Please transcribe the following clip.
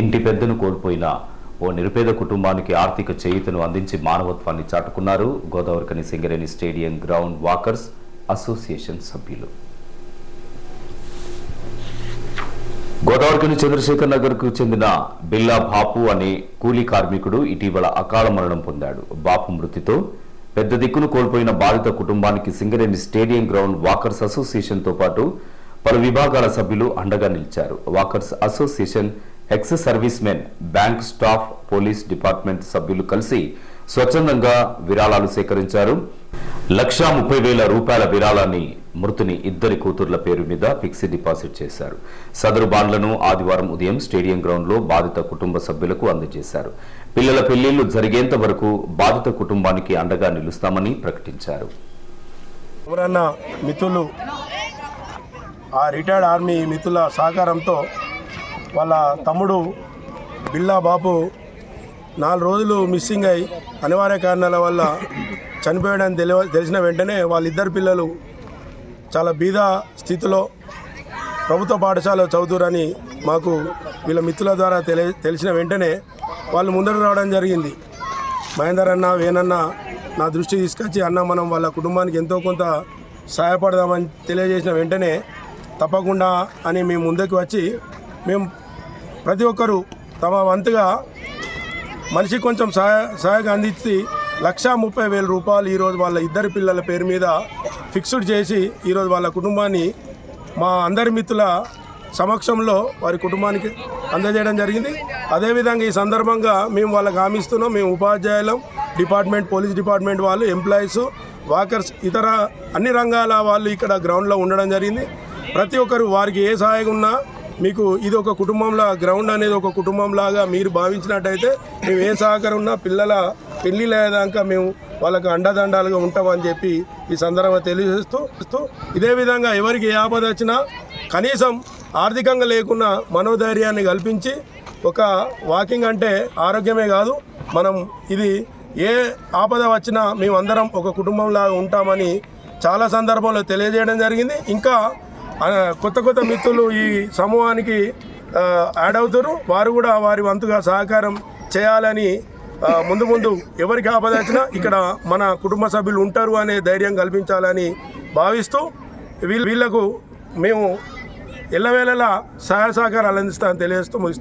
ఇంటి పెద్దను కోల్పోయిన ఓ నిరుపేద కుటుంబానికి ఆర్థిక చేయూతను అందించి మానవత్వాన్ని చాటుకున్నారు Godavarikhani Singareni stadium ground walkers association సభ్యులు. గోదావరికని చంద్రశేఖర్ నగర్కు చెందిన బిల్లా బాపు అనే కూలీ కార్మికుడు ఇటీవల అకాల మరణం పొందాడు. బాపు మృతితో పెద్ద దిక్కును కోల్పోయిన బాధిత కుటుంబానికి సింగరేణి స్టేడియం గ్రౌండ్ వాకర్స్ అసోసియేషన్తో పాటు పలు విభాగాల సభ్యులు అండగా నిలిచారు. Walkers association ex servicemen bank staff police department సభ్యులు కలిసి స్వచ్ఛందంగా విరాళాలు సేకరించారు. లక్షా ముప్పై వేల రూపాయల విరాళాన్ని మృతుని ఇద్దరి కూతుర్ల పేరు మీద ఫిక్స్డ్ డిపాజిట్ చేశారు. సదరు బాండ్లను ఆదివారం ఉదయం స్టేడియం గ్రౌండ్లో బాధిత కుటుంబ సభ్యులకు అందజేశారు. పిల్లల పెళ్ళిళ్ళు జరిగేంత వరకు బాధిత కుటుంబానికి అండగా నిలుస్తామని ప్రకటించారు. ఎవరన్నా మిత్రులు ఆ రిటైర్డ్ ఆర్మీ మిత్రుల సహకారంతో వాళ్ళ తమ్ముడు బిల్లా బాపు నాలుగు రోజులు మిస్సింగ్ అయి అనివార్య కారణాల వల్ల చనిపోయాడని తెలియ తెలిసిన వెంటనే వాళ్ళిద్దరు పిల్లలు చాలా బీద స్థితిలో ప్రభుత్వ పాఠశాల చదువుతురని మాకు వీళ్ళ మిత్రుల ద్వారా తెలి తెలిసిన వెంటనే వాళ్ళు ముందరకు రావడం జరిగింది. మహేందర్ అన్న వేనన్న నా దృష్టి తీసుకొచ్చి అన్న మనం వాళ్ళ కుటుంబానికి ఎంతో కొంత సహాయపడదామని తెలియజేసిన వెంటనే తప్పకుండా అని మేము ముందుకు వచ్చి మేము ప్రతి ఒక్కరూ తమ వంతుగా మనిషికి కొంచెం సహాయ సహాయంగా అందించి లక్షా ముప్పై వేల రూపాయలు ఈరోజు వాళ్ళ ఇద్దరు పిల్లల పేరు మీద ఫిక్స్డ్ చేసి ఈరోజు వాళ్ళ కుటుంబాన్ని మా అందరి మిత్రుల సమక్షంలో వారి కుటుంబానికి అందజేయడం జరిగింది. అదేవిధంగా ఈ సందర్భంగా మేము వాళ్ళకి హామీస్తున్నాం. మేము ఉపాధ్యాయులం డిపార్ట్మెంట్ పోలీస్ డిపార్ట్మెంట్ వాళ్ళు ఎంప్లాయీస్ వాకర్స్ ఇతర అన్ని రంగాల వాళ్ళు ఇక్కడ గ్రౌండ్లో ఉండడం జరిగింది. ప్రతి ఒక్కరు వారికి ఏ సహాయం ఉన్నా మీకు ఇది ఒక కుటుంబంలా గ్రౌండ్ అనేది ఒక కుటుంబంలాగా మీరు భావించినట్టయితే మేము ఏ సహకారం ఉన్నా పిల్లల పెళ్ళి లేదాక మేము వాళ్ళకు అండదండాలుగా ఉంటామని చెప్పి ఈ సందర్భంగా తెలియజేస్తూ ఇదే విధంగా ఎవరికి ఏ ఆపద వచ్చినా కనీసం ఆర్థికంగా లేకున్నా మనోధైర్యాన్ని కల్పించి ఒక వాకింగ్ అంటే ఆరోగ్యమే కాదు మనం ఇది ఏ ఆపద వచ్చినా మేమందరం ఒక కుటుంబంలాగా ఉంటామని చాలా సందర్భంలో తెలియజేయడం జరిగింది. ఇంకా కొత్త కొత్త మిత్రులు ఈ సమూహానికి యాడ్ అవుతారు. వారు కూడా వారి వంతుగా సహకారం చేయాలని ముందు ముందు ఎవరికి ఆపద వచ్చినా ఇక్కడ మన కుటుంబ సభ్యులు ఉంటారు అనే ధైర్యం కల్పించాలని భావిస్తూ వీళ్ళకు వీళ్ళకు మేము ఎల్లవేళలా సహాయ సహకారాలు అందిస్తామని తెలియజేస్తూ ముగిస్తున్నాం.